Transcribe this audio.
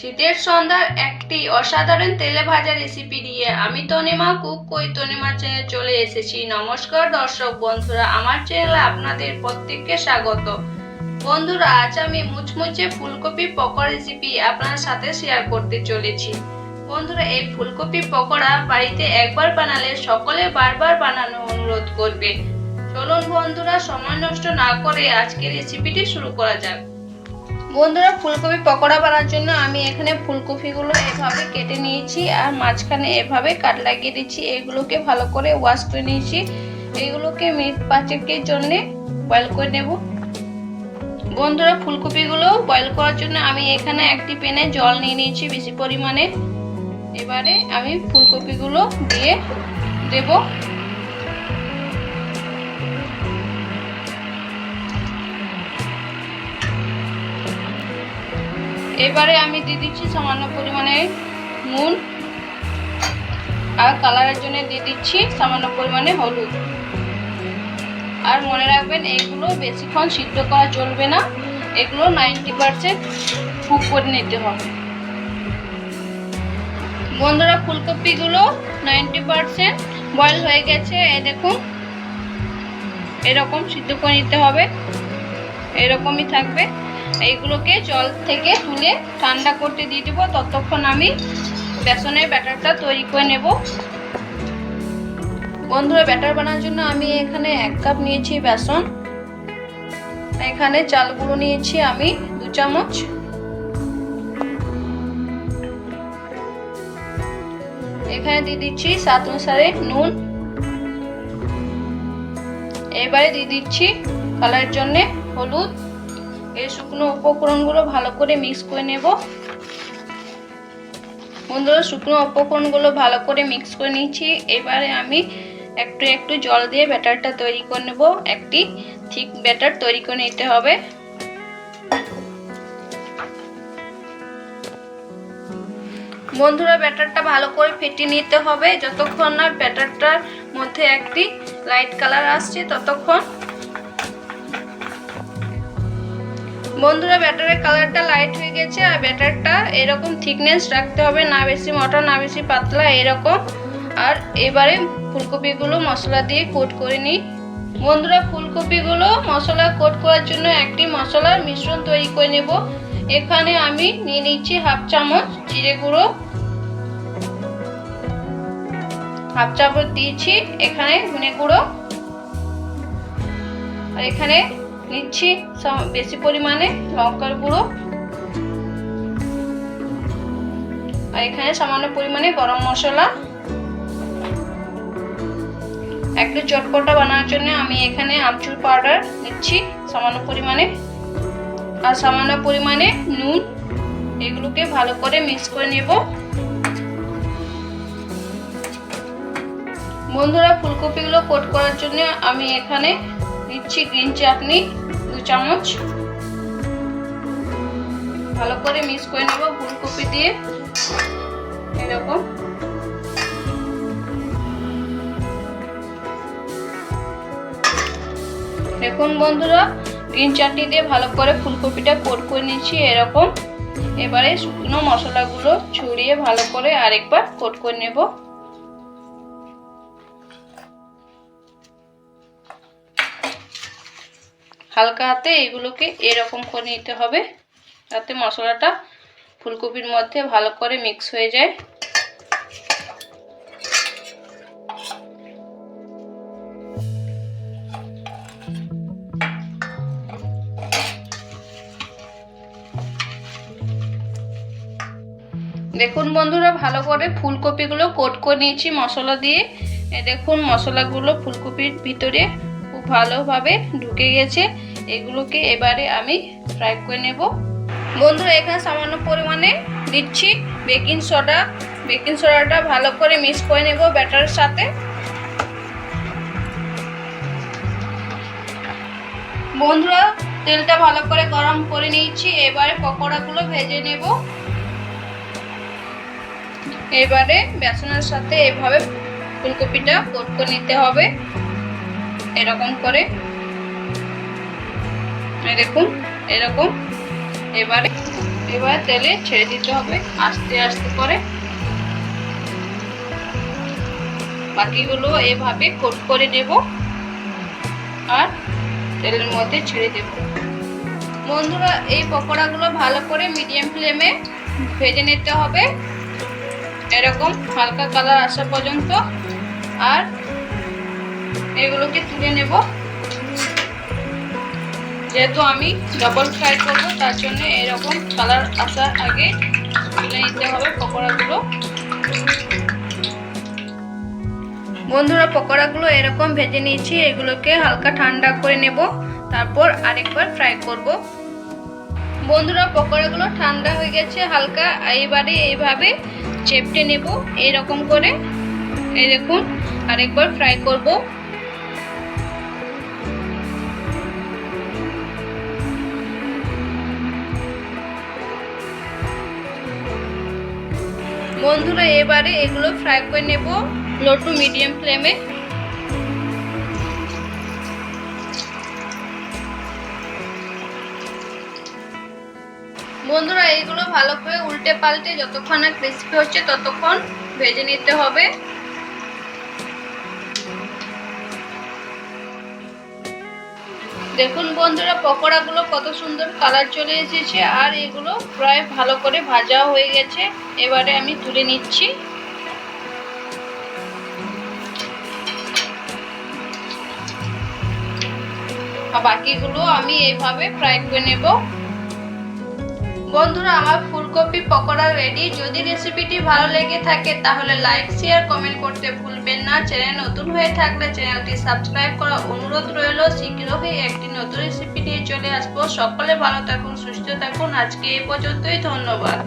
শীতের সন্ধ্যার একটি অসাধারণ তেলে ভাজা রেসিপি নিয়ে আমি তনিমা কুক কই তনিমা চ্যানেলে চলে এসেছি। নমস্কার দর্শক বন্ধুরা, আমার চ্যানেলে আপনাদের প্রত্যেককে স্বাগত। বন্ধুরা, আজ আমি মুচমুচে ফুলকপি পকোড়া রেসিপি আপনার সাথে শেয়ার করতে চলেছি। বন্ধুরা, এই ফুলকপি পকোড়া বাড়িতে একবার বানালে সকলে বারবার বানানো অনুরোধ করবে। চলুন বন্ধুরা, সময় নষ্ট না করে আজকের রেসিপিটি শুরু করা যাক। বন্ধুরা, ফুলকপি পকোড়া বানার জন্য আমি এখানে ফুলকপিগুলো এভাবে কেটে নিয়েছি আর মাঝখানে এভাবে কাট লাগিয়ে দিচ্ছি। এগুলোকে ভালো করে ওয়াশ করে নিয়েছি। এগুলোকে মিনিট পাঁচেকের জন্য বয়েল করে নেব। বন্ধুরা, ফুলকপিগুলো বয়েল করার জন্য আমি এখানে একটি পেনে জল নিয়ে নিয়েছি বেশি পরিমাণে। এবারে আমি ফুলকপিগুলো দিয়ে দেবো। এবারে আমি দিয়ে দিচ্ছি সামান্য পরিমাণে নুন আর কালারের জন্য দিয়ে দিচ্ছি সামান্য পরিমাণে হলুদ। আর মনে রাখবেন, এগুলো বেশিক্ষণ সিদ্ধ করা চলবে না। এগুলো নাইনটি পারসেন্ট কুক করে নিতে হবে। বন্ধুরা, ফুলকপিগুলো নাইনটি পারসেন্ট বয়েল হয়ে গেছে। এই দেখুন, এরকম সিদ্ধ করে নিতে হবে। এরকমই থাকবে। এইগুলোকে জল থেকে তুলে ঠান্ডা করতে দিয়ে দেবো। ততক্ষণ আমি বেসনের ব্যাটারটা তৈরি করে নেব। বন্ধুরা, ব্যাটার বানানোর জন্য আমি এখানে এক কাপ নিয়েছি বেসন। এখানে চাল গুঁড়ো নিয়েছি আমি দু চামচ। এখানে দিয়ে দিচ্ছি স্বাদ অনুসারে নুন। এবারে দিয়ে দিচ্ছি কালারের জন্যে হলুদ। এই শুকনো উপকরণগুলো ভালো করে মিক্স করে নেব। বন্ধুরা, শুকনো উপকরণগুলো ভালো করে মিক্স করে নিচ্ছি। এবারে আমি একটু একটু জল দিয়ে ব্যাটারটা তৈরি করে নেব। একটি ঠিক ব্যাটার তৈরি করে নিতে হবে। বন্ধুরা, ব্যাটারটা ভালো করে ফেটিয়ে নিতে হবে। যতক্ষণ না ব্যাটারটার মধ্যে একটি লাইট কালার আসছে, ততক্ষণ বন্ধুরা ব্যাটারের কালারটা লাইট হয়ে গেছে আর ব্যাটারটা এরকম থিকনেস রাখতে হবে, না বেশি মোটা, না বেশি পাতলা, এরকম। আর এবারে ফুলকপিগুলো মশলা দিয়ে কোট করে নিই। বন্ধুরা, ফুলকপিগুলো মশলা কোট করার জন্য একটি মশলার মিশ্রণ তৈরি করে নেব। এখানে আমি নিয়ে নিচ্ছি হাফ চামচ জিরে গুঁড়ো। হাফ চামচ দিয়েছি এখানে ধনে গুঁড়ো। আর এখানে নিচ্ছি বেশি পরিমাণে লঙ্কার গুঁড়ো। আর এখানে সামান্য পরিমাণে গরম মশলা। একটু চটপটা বানানোর জন্য আমি এখানে আমচুর পাউডার নিচ্ছি সামান্য পরিমাণে। আর সামান্য পরিমাণে নুন, এগুলোকে ভালো করে মিক্স করে নেব। বন্ধুরা, ফুলকপিগুলো কোট করার জন্য আমি এখানে দিচ্ছি গ্রিন চাটনি দু চামচ। ভালো করে মিক্স করে নেব ফুলকপি দিয়ে। এরকম। দেখুন বন্ধুরা গ্রিন চাটনি দিয়ে ভালো করে ফুলকপিটা কোট করে নিচ্ছি এরকম। এবারে শুকনো মশলাগুলো ছড়িয়ে ভালো করে আরেকবার কোট করে নেব। হালকা হাতে এগুলোকে এরকম করে নিতে হবে যাতে মশলাটা ফুলকপির মধ্যে ভালো করে মিক্স হয়ে যায়। দেখুন বন্ধুরা, ভালো করে ফুলকপিগুলো কোট করে নিয়েছি মশলা দিয়ে। দেখুন মশলাগুলো ফুলকপির ভিতরে খুব ভালোভাবে ঢুকে গেছে। এগুলোকে এবারে আমি ফ্রাই করে নেব। বন্ধুরা এখানে সামান্য পরিমাণে দিচ্ছি বেকিং সোডা বেকিং সোডাটা ভালো করে মিক্স করে নেব ব্যাটারের সাথে। বন্ধুরা, তেলটা ভালো করে গরম করে নিয়েছি। এবারে পকোড়াগুলো ভেজে নেব। এবারে বেসনের সাথে এভাবে ফুলকপিটা কোট করে নিতে হবে। এরকম করে। দেখুন, এরকম। এবারে, এবার তেলে ছেড়ে দিতে হবে আস্তে আস্তে করে। বাকিগুলো এভাবে কোট করে নেব আর তেলের মধ্যে ছেড়ে দেব। বন্ধুরা, এই পকোড়াগুলো ভালো করে মিডিয়াম ফ্লেমে ভেজে নিতে হবে। এরকম হালকা কালার আসা পর্যন্ত। আর এগুলোকে তুলে নেব। যেহেতু আমি ডবল ফ্রাই করব, তার জন্য এরকম কালার আসার আগে তুলে নিতে হবে পকোড়াগুলো। বন্ধুরা, পকোড়াগুলো এরকম ভেজে নিয়েছি, এগুলোকে হালকা ঠান্ডা করে নেব, তারপর আরেকবার ফ্রাই করব। বন্ধুরা, পকোড়াগুলো ঠান্ডা হয়ে গেছে, হালকা এইবারে এইভাবে চেপটে নেব, এরকম করে। এই দেখুন, আরেকবার ফ্রাই করব। বন্ধুরা, এবারে এগুলো ফ্রাই করে নেব লো টু মিডিয়াম ফ্লেমে বন্ধুরা এইগুলো ভালো করে উল্টে পাল্টে যতক্ষণ না ক্রিস্পি হচ্ছে ততক্ষণ ভেজে নিতে হবে। দেখুন বন্ধুরা, পকোড়াগুলো কত সুন্দর কালার চলে এসেছে আর এগুলো প্রায় ভালো করে ভাজা হয়ে গেছে। এবারে আমি তুলে নিচ্ছি। আর বাকিগুলো আমি এইভাবে ফ্রাই করে নেব। বন্ধুরা, আমার ফুলকপি পকোড়া রেডি যদি রেসিপিটি ভালো লেগে থাকে, তাহলে লাইক শেয়ার কমেন্ট করতে ভুলবেন না। চ্যানেল নতুন হয়ে থাকলে চ্যানেলটি সাবস্ক্রাইব করা অনুরোধ রইল। শীঘ্রই একটি নতুন রেসিপি নিয়ে চলে আসব। সকলে ভালো থাকুন, সুস্থ থাকুন। আজকে এ পর্যন্তই, ধন্যবাদ।